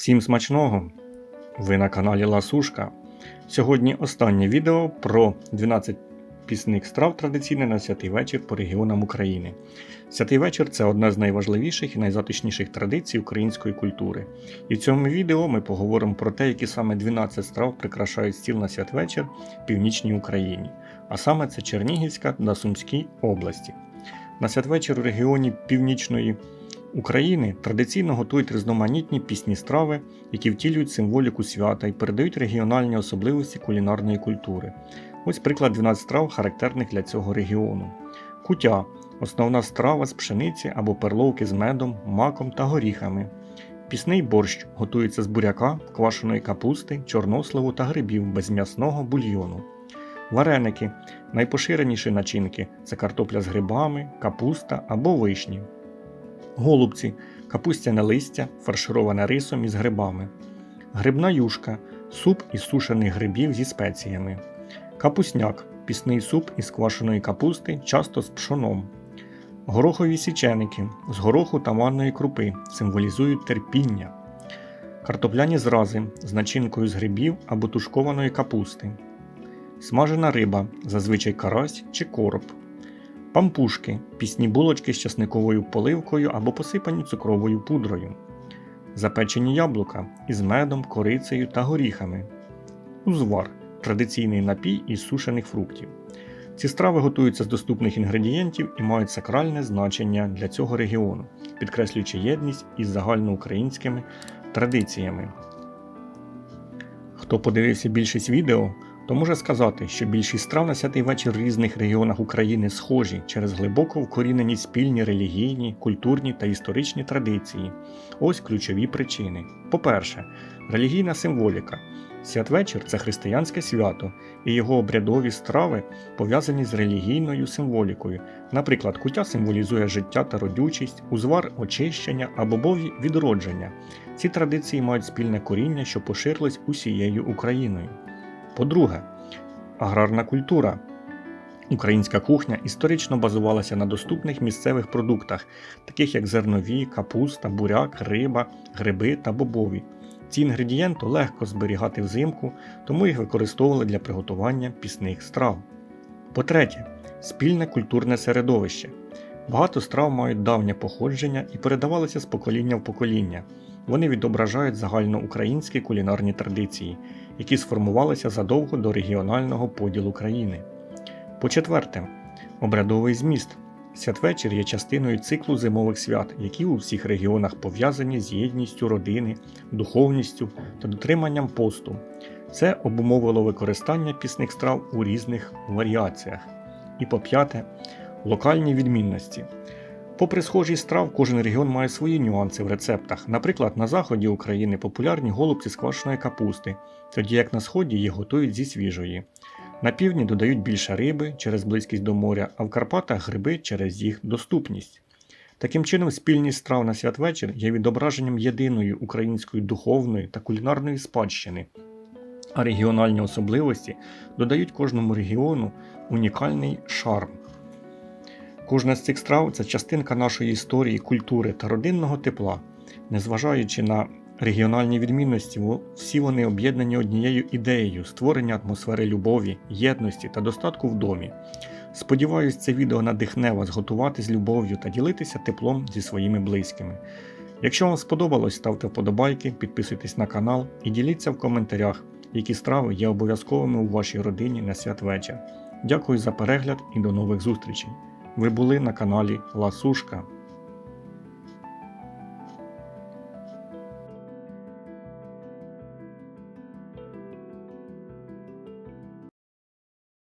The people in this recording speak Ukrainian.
Всім смачного! Ви на каналі Ласушка. Сьогодні останнє відео про 12 пісних страв традиційних на святий вечір по регіонам України. Святий вечір це одна з найважливіших і найзатишніших традицій української культури. І в цьому відео ми поговоримо про те, які саме 12 страв прикрашають стіл на святвечір в північній Україні, а саме це Чернігівська та Сумській області. На святвечір у регіоні Північної України традиційно готують різноманітні пісні страви, які втілюють символіку свята і передають регіональні особливості кулінарної культури. Ось приклад 12 страв, характерних для цього регіону. Кутя основна страва з пшениці або перловки з медом, маком та горіхами. Пісний борщ готується з буряка, квашеної капусти, чорносливу та грибів без м'ясного бульйону. Вареники найпоширеніші начинки це картопля з грибами, капуста або вишні. Голубці капустяне листя, фаршироване рисом із грибами. Грибна юшка суп із сушених грибів зі спеціями. Капусняк пісний суп із квашеної капусти, часто з пшоном. Горохові січеники з гороху та манної крупи символізують терпіння. Картопляні зрази з начинкою з грибів або тушкованої капусти. Смажена риба, зазвичай карась чи короб. Пампушки пісні булочки з часниковою поливкою або посипані цукровою пудрою. Запечені яблука із медом, корицею та горіхами. Узвар традиційний напій із сушених фруктів. Ці страви готуються з доступних інгредієнтів і мають сакральне значення для цього регіону, підкреслюючи єдність із загальноукраїнськими традиціями. Хто подивився більшість відео, то може сказати, що більшість страв на святий вечір в різних регіонах України схожі через глибоко вкорінені спільні релігійні, культурні та історичні традиції. Ось ключові причини. По-перше, релігійна символіка. Святвечір це християнське свято, і його обрядові страви пов'язані з релігійною символікою. Наприклад, куття символізує життя та родючість, узвар очищення, а бобові відродження. Ці традиції мають спільне коріння, що поширилось усією Україною. По-друге, аграрна культура. Українська кухня історично базувалася на доступних місцевих продуктах, таких як зернові, капуста, буряк, риба, гриби та бобові. Ці інгредієнти легко зберігати взимку, тому їх використовували для приготування пісних страв. По-третє, спільне культурне середовище. Багато страв мають давнє походження і передавалися з покоління в покоління. Вони відображають загальноукраїнські кулінарні традиції, які сформувалися задовго до регіонального поділу країни. По-четверте, обрядовий зміст. Святвечір є частиною циклу зимових свят, які у всіх регіонах пов'язані з єдністю родини, духовністю та дотриманням посту. Це обумовило використання пісних страв у різних варіаціях. І по п'яте, локальні відмінності. Попри схожість страв, кожен регіон має свої нюанси в рецептах. Наприклад, на заході України популярні голубці з квашеної капусти, тоді як на сході їх готують зі свіжої. На півдні додають більше риби через близькість до моря, а в Карпатах гриби через їх доступність. Таким чином, спільність страв на святвечір є відображенням єдиної української духовної та кулінарної спадщини, а регіональні особливості додають кожному регіону унікальний шарм. Кожна з цих страв це частинка нашої історії, культури та родинного тепла. Незважаючи на регіональні відмінності, всі вони об'єднані однією ідеєю створення атмосфери любові, єдності та достатку в домі. Сподіваюсь, це відео надихне вас готувати з любов'ю та ділитися теплом зі своїми близькими. Якщо вам сподобалось, ставте вподобайки, підписуйтесь на канал і діліться в коментарях, які страви є обов'язковими у вашій родині на святвечір. Дякую за перегляд і до нових зустрічей! Ви були на каналі Ласушка.